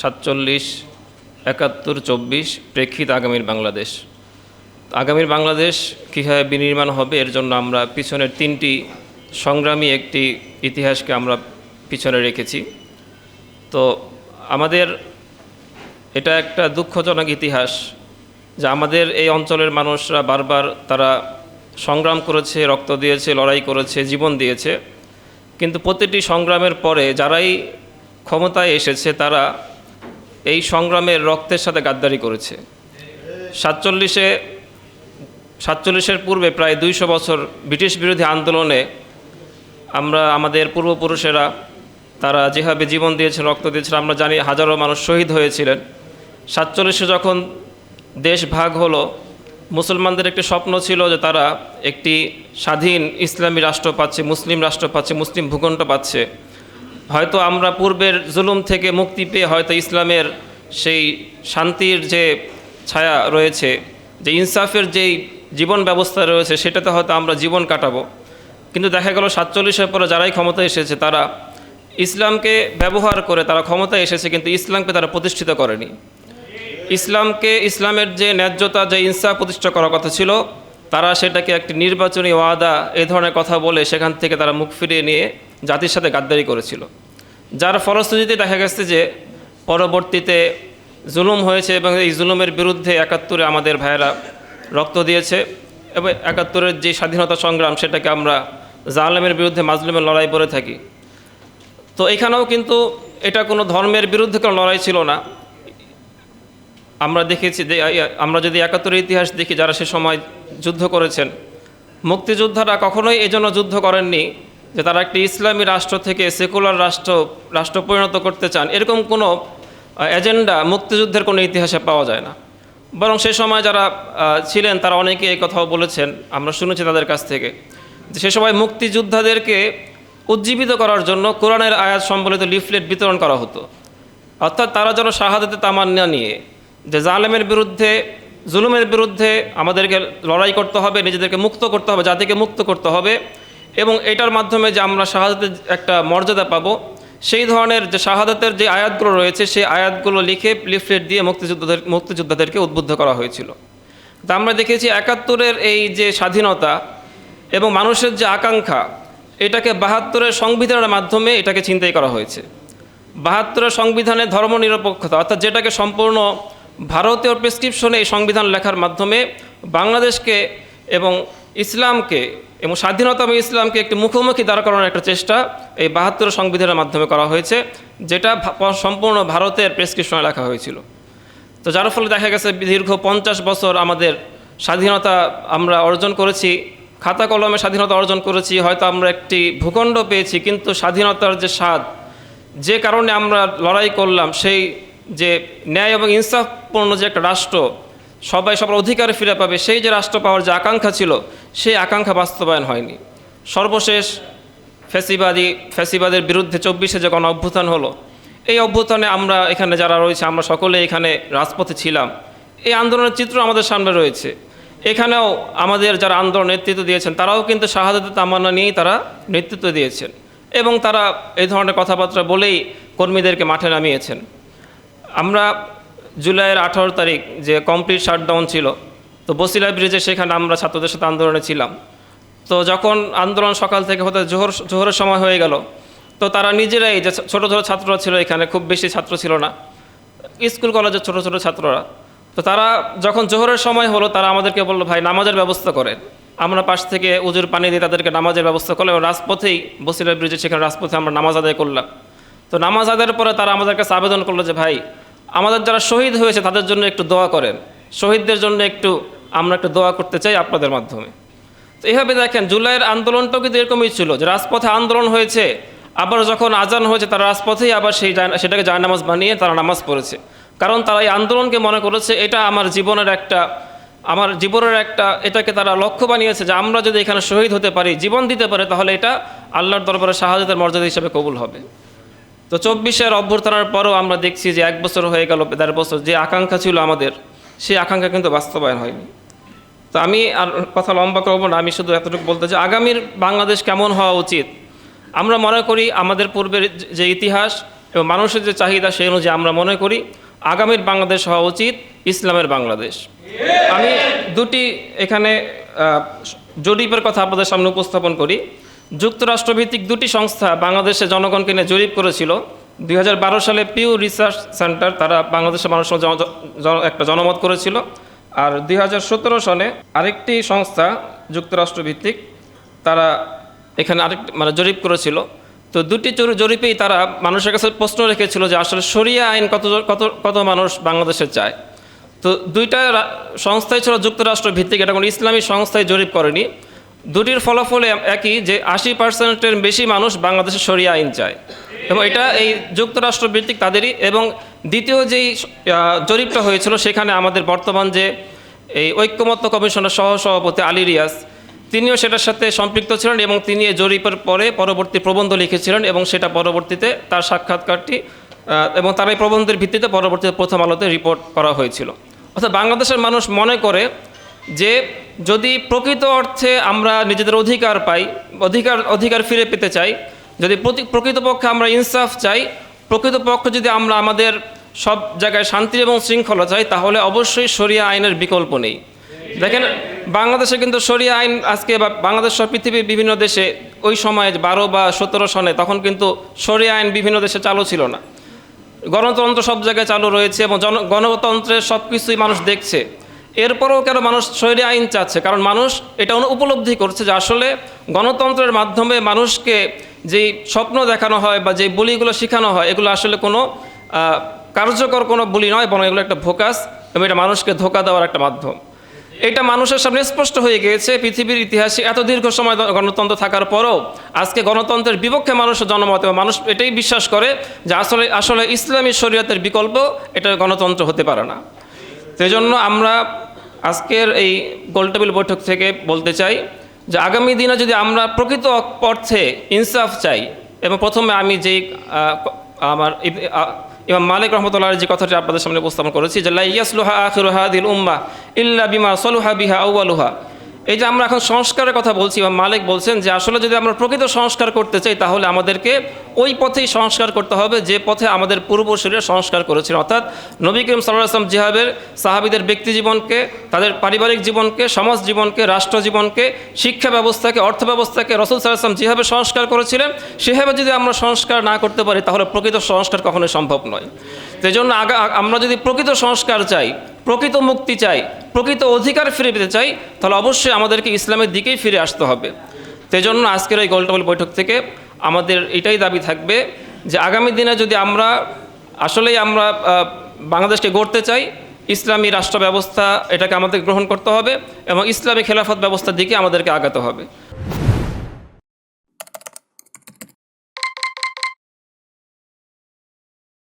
সাতচল্লিশ, একাত্তর, চব্বিশ, প্রেক্ষিত আগামীর বাংলাদেশ। আগামীর বাংলাদেশ কীভাবে বিনির্মাণ হবে এর জন্য আমরা পিছনের তিনটি সংগ্রামী একটি ইতিহাসকে আমরা পিছনে রেখেছি। তো আমাদের এটা একটা দুঃখজনক ইতিহাস যে আমাদের এই অঞ্চলের মানুষরা বারবার তারা সংগ্রাম করেছে, রক্ত দিয়েছে, লড়াই করেছে, জীবন দিয়েছে। কিন্তু প্রতিটি সংগ্রামের পরে যারাই ক্ষমতায় এসেছে তারা এই সংগ্রামের রক্তের সাথে গাদ্দারি করেছে। সাতচল্লিশে, সাতচল্লিশের পূর্বে প্রায় দুইশো বছর ব্রিটিশ বিরোধী আন্দোলনে আমরা, আমাদের পূর্বপুরুষেরা, তারা যেভাবে জীবন দিয়েছেন রক্ত দিয়েছেন আমরা জানি হাজারো মানুষ শহীদ হয়েছিলেন। সাতচল্লিশে যখন দেশ ভাগ হলো, মুসলমানদের একটি স্বপ্ন ছিল যে তারা একটি স্বাধীন ইসলামী রাষ্ট্র পাচ্ছে, মুসলিম রাষ্ট্র পাচ্ছে, মুসলিম ভূখণ্ড পাচ্ছে। হয়তো আমরা পূর্বের জুলুম থেকে মুক্তি পেয়ে হয়তো ইসলামের সেই শান্তির যে ছায়া রয়েছে, যে ইনসাফের যেই জীবন ব্যবস্থা রয়েছে, সেটাতে হয়তো আমরা জীবন কাটাবো। কিন্তু দেখা গেল সাতচল্লিশের পরে যারাই ক্ষমতায় এসেছে, তারা ইসলামকে ব্যবহার করে তারা ক্ষমতায় এসেছে, কিন্তু ইসলামকে তারা প্রতিষ্ঠিত করেনি। ইসলামকে, ইসলামের যে ন্যায্যতা, যে ইনসাফ প্রতিষ্ঠা করার কথা ছিল, তারা সেটাকে একটি নির্বাচনী ওয়াদা এ ধরনের কথা বলে সেখান থেকে তারা মুখ ফিরিয়ে নিয়ে জাতির সাথে গাদ্দারি করেছিল। যার ফলশ্রুতিতে দেখা গেছে যে, পরবর্তীতে জুলুম হয়েছে এবং এই জুলুমের বিরুদ্ধে একাত্তরে আমাদের ভাইয়েরা রক্ত দিয়েছে এবং একাত্তরের যে স্বাধীনতা সংগ্রাম সেটাকে আমরা জালেমের বিরুদ্ধে মাজলুমের লড়াই করে থাকি। তো এখানেও কিন্তু এটা কোনো ধর্মের বিরুদ্ধে কোনো লড়াই ছিল না। আমরা দেখেছি আমরা যদি একাত্তরের ইতিহাস দেখি যারা সে সময় যুদ্ধ করেছেন, মুক্তিযোদ্ধারা কখনোই এজন্য যুদ্ধ করেননি যে তারা একটি ইসলামী রাষ্ট্র থেকে সেকুলার রাষ্ট্র রাষ্ট্র পরিণত করতে চান, এরকম কোনো এজেন্ডা মুক্তিযুদ্ধের কোনো ইতিহাসে পাওয়া যায় না। বরং সে সময় যারা ছিলেন তারা অনেকে এই কথাও বলেছেন, আমরা শুনেছি তাদের কাছ থেকে, যে সে সময় মুক্তিযোদ্ধাদেরকে উজ্জীবিত করার জন্য কোরআনের আয়াত সম্বলিত লিফলেট বিতরণ করা হতো। অর্থাৎ তারা যেন শাহাদাতে তামান্না নিয়ে, যে জালেমের বিরুদ্ধে, জুলুমের বিরুদ্ধে আমাদেরকে লড়াই করতে হবে, নিজেদেরকে মুক্ত করতে হবে, জাতিকে মুক্ত করতে হবে এবং এটার মাধ্যমে যে আমরা শাহাদাতের একটা মর্যাদা পাবো, সেই ধরনের যে শাহাদাতের যে আয়াতগুলো রয়েছে, সেই আয়াতগুলো লিখে লিফলেট দিয়ে মুক্তিযোদ্ধাদের, মুক্তিযোদ্ধাদেরকে উদ্বুদ্ধ করা হয়েছিল। তা আমরা দেখেছি একাত্তরের এই যে স্বাধীনতা এবং মানুষের যে আকাঙ্ক্ষা, এটাকে বাহাত্তরের সংবিধানের মাধ্যমে এটাকে চিন্তাই করা হয়েছে। বাহাত্তরের সংবিধানে ধর্মনিরপেক্ষতা, অর্থাৎ যেটাকে সম্পূর্ণ ভারতীয় প্রেসক্রিপশনে এই সংবিধান লেখার মাধ্যমে বাংলাদেশকে এবং ইসলামকে এবং স্বাধীনতা এবং ইসলামকে একটি মুখোমুখি দাঁড় করানোর একটা চেষ্টা এই বাহাত্তর সংবিধানের মাধ্যমে করা হয়েছে, যেটা সম্পূর্ণ ভারতের প্রেসক্রিপশনে লেখা হয়েছিল। তো যার ফলে দেখা গেছে দীর্ঘ পঞ্চাশ বছর আমাদের স্বাধীনতা আমরা অর্জন করেছি, খাতা কলমে স্বাধীনতা অর্জন করেছি, হয়তো আমরা একটি ভূখণ্ড পেয়েছি, কিন্তু স্বাধীনতার যে স্বাদ, যে কারণে আমরা লড়াই করলাম, সেই যে ন্যায় এবং ইনসাফপূর্ণ যে একটা রাষ্ট্র সবাই সবার অধিকার ফিরে পাবে। সেই যে রাষ্ট্র পাওয়ার যে আকাঙ্ক্ষা ছিল, সেই আকাঙ্ক্ষা বাস্তবায়ন হয়নি। সর্বশেষ ফ্যাসিবাদী ফ্যাসিবাদের বিরুদ্ধে চব্বিশে যে গণ অভ্যুত্থান হলো, এই অভ্যুত্থানে আমরা এখানে যারা রয়েছে, আমরা সকলে এখানে রাজপথে ছিলাম। এই আন্দোলনের চিত্র আমাদের সামনে রয়েছে। এখানেও আমাদের যারা আন্দোলন নেতৃত্ব দিয়েছেন, তারাও কিন্তু শাহাদাতে তামান্না নিয়েই তারা নেতৃত্ব দিয়েছেন এবং তারা এই ধরনের কথাবার্তা বলেই কর্মীদেরকে মাঠে নামিয়েছেন। আমরা জুলাইয়ের আঠারো তারিখ যে কমপ্লিট শাটডাউন ছিল, তো বসিলা ব্রিজে সেখানে আমরা ছাত্রদের সাথে আন্দোলনে ছিলাম। তো যখন আন্দোলন সকাল থেকে হতে জোহর, জোহরের সময় হয়ে গেল, তো তারা নিজেরাই যে ছোটো ছোটো ছাত্ররা ছিল এখানে, খুব বেশি ছাত্র ছিল না, স্কুল কলেজের ছোটো ছোটো ছাত্ররা। তো তারা যখন জোহরের সময় হলো, তারা আমাদেরকে বলল, ভাই, নামাজের ব্যবস্থা করেন। আমরা পাশ থেকে উজুর পানি দিয়ে তাদেরকে নামাজের ব্যবস্থা করলাম এবং রাজপথেই বসিলা ব্রিজে সেখানে রাজপথে আমরা নামাজ আদায় করলাম। তো নামাজ আদায়ের পরে তারা আমাদের কাছে আবেদন করল যে, ভাই আমাদের যারা শহীদ হয়েছে, তাদের জন্য একটু দোয়া করেন। শহীদদের জন্য একটু, আমরা একটু দোয়া করতে চাই আপনাদের মাধ্যমে। তো এইভাবে দেখেন, জুলাইয়ের আন্দোলনটাও কিন্তু এরকমই ছিল যে রাজপথে আন্দোলন হয়েছে, আবার যখন আজান হয়েছে, তারা রাজপথেই আবার সেই সেটাকে জায়নামাজ বানিয়ে তারা নামাজ পড়েছে। কারণ তারা এই আন্দোলনকে মনে করেছে, এটা আমার জীবনের একটা, আমার জীবনের একটা, এটাকে তারা লক্ষ্য বানিয়েছে যে আমরা যদি এখানে শহীদ হতে পারি, জীবন দিতে পারে, তাহলে এটা আল্লাহর দরবারে শাহাদাতের মর্যাদা হিসেবে কবুল হবে। তো চব্বিশের অভ্যর্থনার পরও আমরা দেখছি যে এক বছর হয়ে গেল, দেড় বছর যে আকাঙ্ক্ষা ছিল আমাদের, সেই আকাঙ্ক্ষা কিন্তু বাস্তবায়ন হয়নি। তো আমি আর কথা লম্বা করব না, আমি শুধু এতটুকু বলতে চাই, আগামীর বাংলাদেশ কেমন হওয়া উচিত? আমরা মনে করি আমাদের পূর্বের যে ইতিহাস এবং মানুষের যে চাহিদা সেই অনুযায়ী আমরা মনে করি আগামীর বাংলাদেশ হওয়া উচিত, ইসলামের বাংলাদেশ। আমি দুটি এখানে জরিপের কথা আপনাদের সামনে উপস্থাপন করি। যুক্তরাষ্ট্রভিত্তিক দুটি সংস্থা বাংলাদেশে জনগণকে নিয়ে জরিপ করেছিল। দুই হাজার বারো সালে পিউ রিসার্চ সেন্টার তারা বাংলাদেশের মানুষের একটা জনমত করেছিল। আর দুই সালে আরেকটি সংস্থা যুক্তরাষ্ট্রভিত্তিক তারা এখানে আরেক মানে জরিপ করেছিল। তো দুটি জরি- জরিপেই তারা মানুষের কাছে প্রশ্ন রেখেছিল যে আসলে সরিয়া আইন কত কত কত মানুষ বাংলাদেশে চায়। তো দুইটা সংস্থাই ছিল যুক্তরাষ্ট্র ভিত্তিক এটা কোনো ইসলামী সংস্থায় জরিপ করেনি। দুটির ফলাফলে একই যে আশি পার্সেন্টের বেশি মানুষ বাংলাদেশে সরিয়া আইন চায়। এবং এটা এই যুক্তরাষ্ট্র ভিত্তিক তাদেরই এবং দ্বিতীয় যেই জরিপটা হয়েছিল সেখানে আমাদের বর্তমান যে এই ঐক্যমত্য কমিশনের সহ সভাপতি আলী রিয়াজ, তিনিও সেটার সাথে সম্পৃক্ত ছিলেন এবং তিনি এই জরিপের পরে পরবর্তী প্রবন্ধ লিখেছিলেন এবং সেটা পরবর্তীতে তার সাক্ষাৎকারটি এবং তার এই প্রবন্ধের ভিত্তিতে পরবর্তীতে প্রথম আলোতে রিপোর্ট করা হয়েছিল। অর্থাৎ বাংলাদেশের মানুষ মনে করে যে যদি প্রকৃত অর্থে আমরা নিজেদের অধিকার পাই, অধিকার অধিকার ফিরে পেতে চাই, যদি প্রকৃতপক্ষে আমরা ইনসাফ চাই, প্রকৃতপক্ষে যদি আমরা আমাদের সব জায়গায় শান্তি এবং শৃঙ্খলা চাই, তাহলে অবশ্যই সরিয়া আইনের বিকল্প নেই। দেখেন, বাংলাদেশে কিন্তু সরিয়া আইন আজকে বা বাংলাদেশ সহ পৃথিবীর বিভিন্ন দেশে ওই সময়ে বারো বা সতেরো সনে তখন কিন্তু সরিয়া আইন বিভিন্ন দেশে চালু ছিল না। গণতন্ত্র সব জায়গায় চালু রয়েছে এবং জন, গণতন্ত্রের সব কিছুই মানুষ দেখছে। এরপরেও কেন মানুষ শরীরে আইন চাচ্ছে? কারণ মানুষ এটা উপলব্ধি করছে যে আসলে গণতন্ত্রের মাধ্যমে মানুষকে যেই স্বপ্ন দেখানো হয় বা যে বলিগুলো শেখানো হয়, এগুলো আসলে কোনো কার্যকর কোনো বলি নয়, বরং এগুলো একটা ভোকাস এবং এটা মানুষকে ধোকা দেওয়ার একটা মাধ্যম। এটা মানুষের সামনে স্পষ্ট হয়ে গিয়েছে, পৃথিবীর ইতিহাসে এত দীর্ঘ সময় গণতন্ত্র থাকার পরও আজকে গণতন্ত্রের বিপক্ষে মানুষের জনমত এবং মানুষ এটাই বিশ্বাস করে যে আসলে আসলে ইসলামী শরীয়তের বিকল্প এটা গণতন্ত্র হতে পারে না। সেই জন্য আমরা আজকের এই গোলটেবিল বৈঠক থেকে বলতে চাই যে আগামী দিনে যদি আমরা প্রকৃত অর্থে ইনসাফ চাই, এবং প্রথমে আমি যেই আমার ইমাম মালিক রহমতুল্লাহ যে কথাটি আপনাদের সামনে উপস্থাপন করেছি যে লাইয়াসলুহা আখিরুহা দিল উম্মা ইল্লা বিমা সলুহা বিহা আউয়ালুহা এই যে আমরা এখন সংস্কারের কথা বলছি ইমাম মালিক বলছেন যে আসলে যদি আমরা প্রকৃত সংস্কার করতে চাই, তাহলে আমাদেরকে ওই পথেই সংস্কার করতে হবে, যে পথে আমাদের পূর্বশরীরা সংস্কার করেছিল। অর্থাৎ নবী করিম সাল্লাহ আসলাম যেভাবে সাহাবিদের ব্যক্তি জীবনকে, তাদের পারিবারিক জীবনকে, সমাজ জীবনকে, রাষ্ট্র জীবনকে, শিক্ষা ব্যবস্থাকে, অর্থ ব্যবস্থাকে রসুল সাল্লাহ আসলাম যেভাবে সংস্কার করেছিলেন, সেভাবে যদি আমরা সংস্কার না করতে পারি, তাহলে প্রকৃত সংস্কার কখনোই সম্ভব নয়। সেই জন্য আমরা যদি প্রকৃত সংস্কার চাই প্রকৃত মুক্তি চাই, প্রকৃত অধিকার ফিরে পেতে চাই, তাহলে অবশ্যই আমাদেরকে ইসলামের দিকেই ফিরে আসতে হবে। জন্য আজকের এই গোলটেবল বৈঠক থেকে আমাদের এটাই দাবি থাকবে যে আগামী দিনে যদি আমরা, আসলেই আমরা বাংলাদেশকে গড়তে চাই, ইসলামী রাষ্ট্র ব্যবস্থা এটাকে আমাদের গ্রহণ করতে হবে এবং ইসলামী খেলাফত ব্যবস্থার দিকে আমাদেরকে আগাতে হবে।